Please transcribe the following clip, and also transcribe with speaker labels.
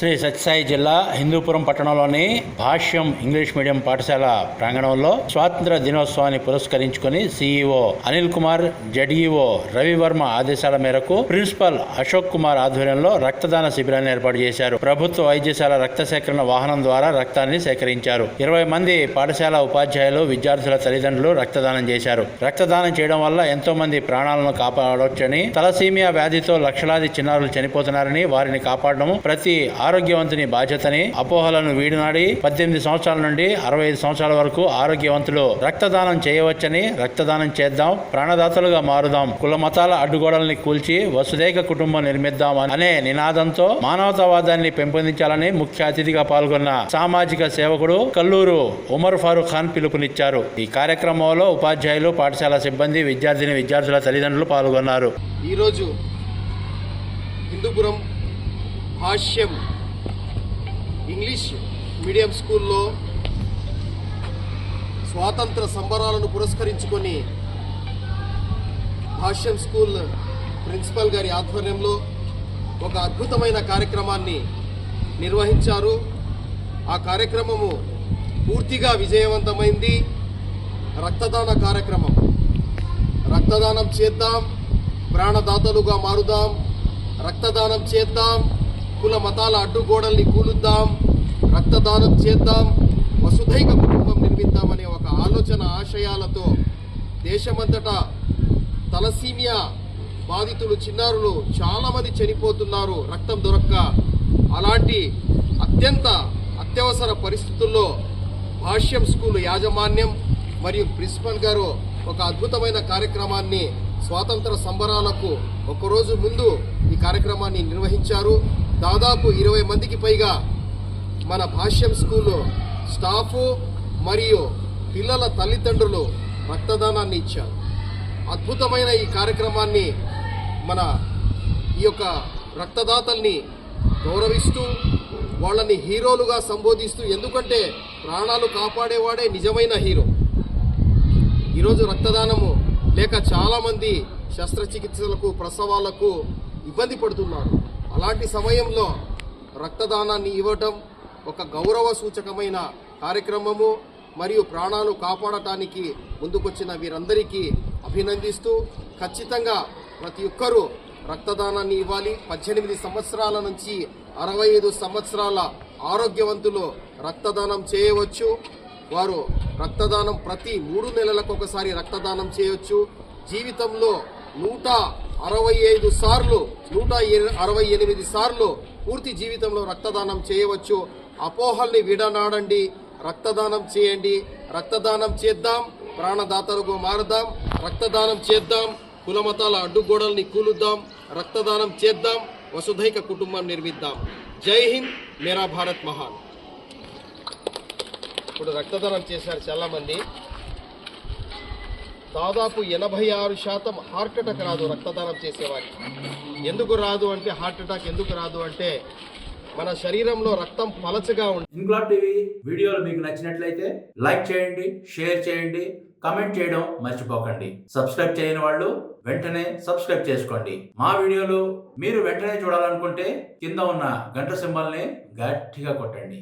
Speaker 1: శ్రీ సత్యసాయి జిల్లా హిందూపురం పట్టణంలోని భాష్యం English medium పాఠశాల ప్రాంగణంలో స్వాతంత్ర దినోత్సవాన్ని పురస్కరించుకొని సీఈఓ అనిల్ కుమార్ జడ్ఈఓ రవివర్మ ఆదేశాల మేరకు ప్రిన్సిపల్ అశోక్ కుమార్ ఆధ్వర్యంలో రక్తదాన శిబిరాన్ని ఏర్పాటు చేశారు. ప్రభుత్వ వైద్యశాల రక్త సేకరణ వాహనం ద్వారా రక్తాన్ని సేకరించారు. ఇరవై మంది పాఠశాల ఉపాధ్యాయులు విద్యార్థుల తల్లిదండ్రులు రక్తదానం చేశారు. రక్తదానం చేయడం వల్ల ఎంతో మంది ప్రాణాలను కాపాడవచ్చని తలసీమియా వ్యాధితో లక్షలాది చిన్నారులు చనిపోతున్నారని వారిని కాపాడడం ప్రతి ఆరోగ్యవంతుని బాధ్యతని అపోహలను వీడినాడి పద్దెనిమిది సంవత్సరాల నుండి అరవై ఐదు సంవత్సరాల వరకు ఆరోగ్యవంతులు రక్తదానం చేయవచ్చని రక్తదానం చేద్దాం ప్రాణదాతలుగా మారుదాం కుల మతాల అడ్డుగోడల్ని కూల్చి వసుదేక కుటుంబం నిర్మిద్దాం అనే నినాదంతో మానవతావాదాన్ని పెంపొందించాలని ముఖ్య అతిథిగా పాల్గొన్న సామాజిక సేవకుడు కల్లూరు ఉమర్ ఫారూక్ ఖాన్ పిలుపునిచ్చారు. ఈ కార్యక్రమంలో ఉపాధ్యాయులు పాఠశాల సిబ్బంది విద్యార్థిని విద్యార్థుల తల్లిదండ్రులు పాల్గొన్నారు.
Speaker 2: ఈరోజు హిందూపురం భాష్యం ఇంగ్లీష్ మీడియం స్కూల్లో స్వాతంత్ర సంబరాలను పురస్కరించుకొని భాష్యం స్కూల్ ప్రిన్సిపల్ గారి ఆధ్వర్యంలో ఒక అద్భుతమైన కార్యక్రమాన్ని నిర్వహించారు. ఆ కార్యక్రమము పూర్తిగా విజయవంతమైంది. రక్తదాన కార్యక్రమం. రక్తదానం చేద్దాం. ప్రాణదాతలుగా మారుదాం. రక్తదానం చేద్దాం. కుల మతాల అడ్డుగోడల్ని కూలుద్దాం రక్తదానం చేద్దాం వసుధైక కుటుంబం నిర్మిద్దామనే ఒక ఆలోచన ఆశయాలతో దేశమంతటా తలసీమియా బాధితులు చిన్నారులు చాలామంది చనిపోతున్నారు రక్తం దొరక్క. అలాంటి అత్యంత అత్యవసర పరిస్థితుల్లో భాష్యం స్కూల్ యాజమాన్యం మరియు ప్రిన్సిపల్ గారు ఒక అద్భుతమైన కార్యక్రమాన్ని స్వాతంత్ర సంబరాలకు ఒకరోజు ముందు ఈ కార్యక్రమాన్ని నిర్వహించారు. దాదాపు ఇరవై మందికి పైగా మన భాష్యం స్కూల్లో స్టాఫ్ మరియు పిల్లల తల్లిదండ్రులు రక్తదానాన్ని ఇచ్చారు. అద్భుతమైన ఈ కార్యక్రమాన్ని మన ఈ యొక్క రక్తదాతల్ని గౌరవిస్తూ వాళ్ళని హీరోలుగా సంబోధిస్తూ ఎందుకంటే ప్రాణాలు కాపాడేవాడే నిజమైన హీరో. ఈరోజు రక్తదానము లేక చాలామంది శస్త్రచికిత్సలకు ప్రసవాలకు ఇబ్బంది పడుతున్నారు. అలాంటి సమయంలో రక్తదానాన్ని ఇవ్వటం ఒక గౌరవ సూచకమైన కార్యక్రమము మరియు ప్రాణాలు కాపాడటానికి ముందుకొచ్చిన వీరందరికీ అభినందిస్తూ ఖచ్చితంగా ప్రతి ఒక్కరూ రక్తదానాన్ని ఇవ్వాలి. పద్దెనిమిది సంవత్సరాల నుంచి అరవై ఐదు సంవత్సరాల ఆరోగ్యవంతులు రక్తదానం చేయవచ్చు. వారు రక్తదానం ప్రతి మూడు నెలలకు ఒకసారి రక్తదానం చేయవచ్చు జీవితంలో నూట అరవై ఐదు సార్లు నూట ఎ- అరవై ఎనిమిది సార్లు పూర్తి జీవితంలో రక్తదానం చేయవచ్చు. అపోహల్ని విడనాడండి. రక్తదానం చేయండి. రక్తదానం చేద్దాం. ప్రాణదాతలకు మారుదాం. రక్తదానం చేద్దాం. కులమతాల అడ్డుగోడల్ని కూలుద్దాం. రక్తదానం చేద్దాం. వసుధైక కుటుంబం నిర్మిద్దాం. జై హింద్. మేరా భారత్ మహాన్. ఇప్పుడు రక్తదానం చేశారు చాలామంది. దాదాపు ఎనభై ఆరు శాతం హార్ట్ అటాక్ రాదు రక్తదానం చేసేవారికి. ఎందుకు రాదు అంటే హార్ట్ అటాక్ ఎందుకు రాదు అంటే మన శరీరంలో రక్తం పలచగా ఉంటుంది
Speaker 1: ఇంగ్లాడ్ టీవీ వీడియోలు మీకు నచ్చినట్లయితే లైక్ చేయండి షేర్ చేయండి కమెంట్ చేయడం మర్చిపోకండి. సబ్స్క్రైబ్ చేయని వాళ్ళు వెంటనే సబ్స్క్రైబ్ చేసుకోండి. మా వీడియోలు మీరు వెంటనే చూడాలనుకుంటే కింద ఉన్న గంట సింబల్ని గట్టిగా కొట్టండి.